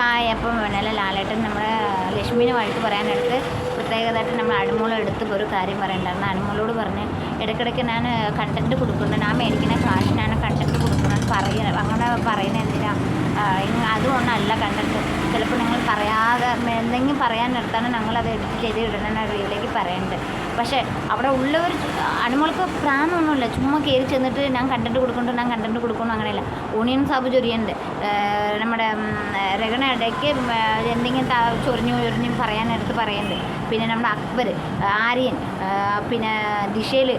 Hi അപ്പം വേണമല്ലോ ലാലേട്ടൻ നമ്മുടെ ലക്ഷ്മീനെ വഴക്ക് പറയാനെടുത്ത് പ്രത്യേകതായിട്ട് നമ്മൾ അടിമോളം എടുത്ത് ഒരു കാര്യം പറയണ്ടായിരുന്നു. അടിമോളോട് പറഞ്ഞ് ഇടയ്ക്കിടയ്ക്ക് ഞാൻ കണ്ടന്റ് കൊടുക്കുന്നുണ്ട്. ഞാൻ മേടിക്കുന്ന കാശിനാണ് കണ്ടന്റ് കൊടുക്കുന്നത് പറയുന്നത് അങ്ങനെ പറയുന്നത് എന്തിനാ? അതുകൊണ്ടല്ല കണ്ടന്റ് ചിലപ്പോൾ നിങ്ങൾ പറയാതെ എന്തെങ്കിലും പറയാൻ നിർത്താനും ഞങ്ങളത് എഡിറ്റ് ചെയ്ത് ഇടണമെന്ന റീലേക്ക് പറയേണ്ടത് പക്ഷേ അവിടെ ഉള്ളവർ അണിമോൾക്ക് പ്രാണമൊന്നുമില്ല ചുമ്മാ കയറി ചെന്നിട്ട് ഞാൻ കണ്ടന്റ് കൊടുക്കണ്ടോ ഞാൻ കണ്ടന്റ് കൊടുക്കണോ അങ്ങനെയല്ല. ഓണിയൻ സാബ് ചൊരിയുണ്ട് നമ്മുടെ രഗണ ഇടയ്ക്ക് എന്തെങ്കിലും ചൊറിഞ്ഞു ചൊറിഞ്ഞും പറയാനെടുത്ത് പറയുന്നുണ്ട്. പിന്നെ നമ്മുടെ അക്ബർ ആര്യൻ പിന്നെ ദിശയിൽ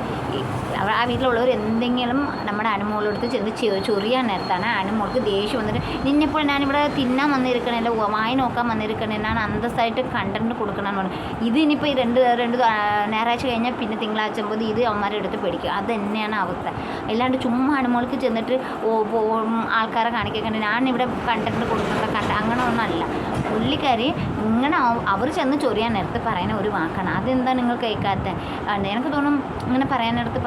ആ വീട്ടിലുള്ളവർ എന്തെങ്കിലും നമ്മുടെ അനുമോളെടുത്ത് ചെന്ന് ചൊറിയാൻ നേരത്താണ് അനുമോൾക്ക് ദേഷ്യം വന്നിട്ട് നിന്നെപ്പോൾ ഞാനിവിടെ തിന്നാൻ വന്നിരിക്കണല്ല വായി നോക്കാൻ വന്നിരിക്കണേ ഞാൻ അന്തസ്സായിട്ട് കണ്ടന്റ് കൊടുക്കണമെന്ന് പറഞ്ഞു. ഇത് ഈ രണ്ട് രണ്ട് ഞായറാഴ്ച കഴിഞ്ഞാൽ പിന്നെ തിങ്കളാഴ്ച പോയി ഇത് അവന്മാരുടെ അടുത്ത് പേടിക്കും. അത് തന്നെയാണ് അവസ്ഥ. അല്ലാണ്ട് ചുമ്മാ അനുമോൾക്ക് ചെന്നിട്ട് ആൾക്കാരെ കാണിക്കാൻ ഞാൻ ഇവിടെ കണ്ടന്റ് കൊടുക്കുന്ന കണ്ട അങ്ങനെ ഒന്നല്ല പുള്ളിക്കാരി ഇങ്ങനെ അവർ ചെന്ന് ചൊറിയാൻ നേരത്ത് പറയുന്ന ഒരു വാക്കാണ്. അതെന്താ നിങ്ങൾ കേൾക്കാത്ത? എനിക്ക് തോന്നും ഇങ്ങനെ പറയാനെടുത്ത്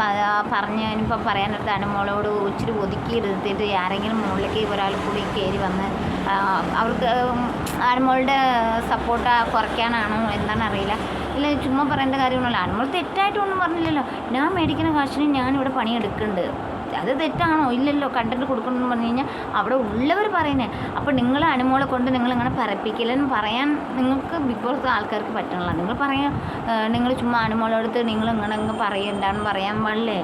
പറഞ്ഞ് ഇനിയിപ്പോൾ പറയാനെടുത്ത് അനുമോളോട് ഇച്ചിരി ഒതുക്കി എടുത്തിട്ട് ആരെങ്കിലും മുകളിലേക്ക് ഒരാൾ കൂടി കയറി വന്ന് അവർക്ക് അനുമോളുടെ സപ്പോർട്ട് കുറയ്ക്കാനാണോ എന്താണെന്ന് ഇല്ല ചുമ്മാ പറയേണ്ട കാര്യമൊന്നുമല്ല നമ്മൾ തെറ്റായിട്ടൊന്നും പറഞ്ഞില്ലല്ലോ. ഞാൻ മേടിക്കുന്ന കാശിന് ഞാനിവിടെ പണിയെടുക്കുന്നുണ്ട്. അത് തെറ്റാണോ? ഇല്ലല്ലോ കണ്ടന്റ് കൊടുക്കണമെന്ന് പറഞ്ഞു കഴിഞ്ഞാൽ അവിടെ ഉള്ളവർ പറയുന്നത് അപ്പോൾ നിങ്ങൾ അനുമോളെ കൊണ്ട് നിങ്ങൾ ഇങ്ങനെ പറപ്പിക്കില്ലെന്ന് പറയാൻ നിങ്ങൾക്ക് ബിഗ് ബോസ് ആൾക്കാർക്ക് പറ്റണില്ല. നിങ്ങൾ പറയാൻ നിങ്ങൾ ചുമ്മാ അനുമോളെടുത്ത് നിങ്ങൾ ഇങ്ങനെ ഇങ്ങനെ പറയണ്ടെന്ന് പറയാൻ പാടില്ലേ?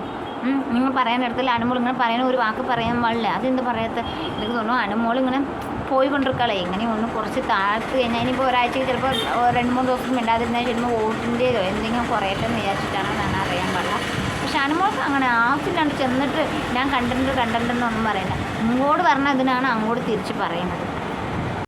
നിങ്ങൾ പറയാൻ അടുത്തില്ല അനുമോൾ ഇങ്ങനെ പറയുന്ന ഒരു വാക്ക് പറയാൻ പാടില്ല? അതെന്ത് പറയാത്ത? എനിക്ക് തോന്നുന്നു അനുമോൾ ഇങ്ങനെ പോയി എങ്ങനെ ഇങ്ങനെ ഒന്ന് കുറച്ച് താഴ്ത്ത് കഴിഞ്ഞാൽ ഇനിയിപ്പോൾ ഒരാഴ്ച ചിലപ്പോൾ രണ്ട് മൂന്ന് ദിവസം മിണ്ടാതിരുന്നാൽ ചിലപ്പോൾ ഓട്ടിന്റെയോ എന്തെങ്കിലും കുറയട്ടെ എന്ന് വിചാരിച്ചിട്ടാണോ ഞാൻ അറിയാൻ പാടില്ല. പക്ഷെ അനുമോൾക്ക് അങ്ങനെ ആവശ്യമില്ലാണ്ട് ചെന്നിട്ട് ഞാൻ കണ്ടിട്ടുണ്ട് കണ്ടിട്ടുണ്ടെന്നൊന്നും പറയില്ല ഇങ്ങോട്ട് പറഞ്ഞ ഇതിനാണ് അങ്ങോട്ട് തിരിച്ച് പറയുന്നത്.